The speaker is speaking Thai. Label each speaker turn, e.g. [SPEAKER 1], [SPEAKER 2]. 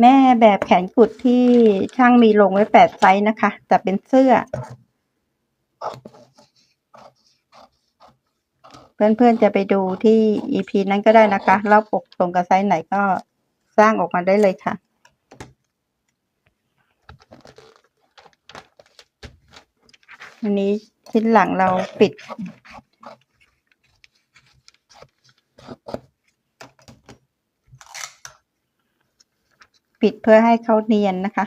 [SPEAKER 1] แม่แบบแขนกุดที่ช่างมีลงไว้แปดไซส์นะคะ แต่เป็นเสื้อ เพื่อนๆจะไปดูที่ EP นั้นก็ได้นะคะเล่าปกตรงกับไซส์ไหนก็สร้างออกมาได้เลยค่ะอันนี้ชิ้นหลังเราปิด ปิดเพื่อให้เขาเนียนนะคะ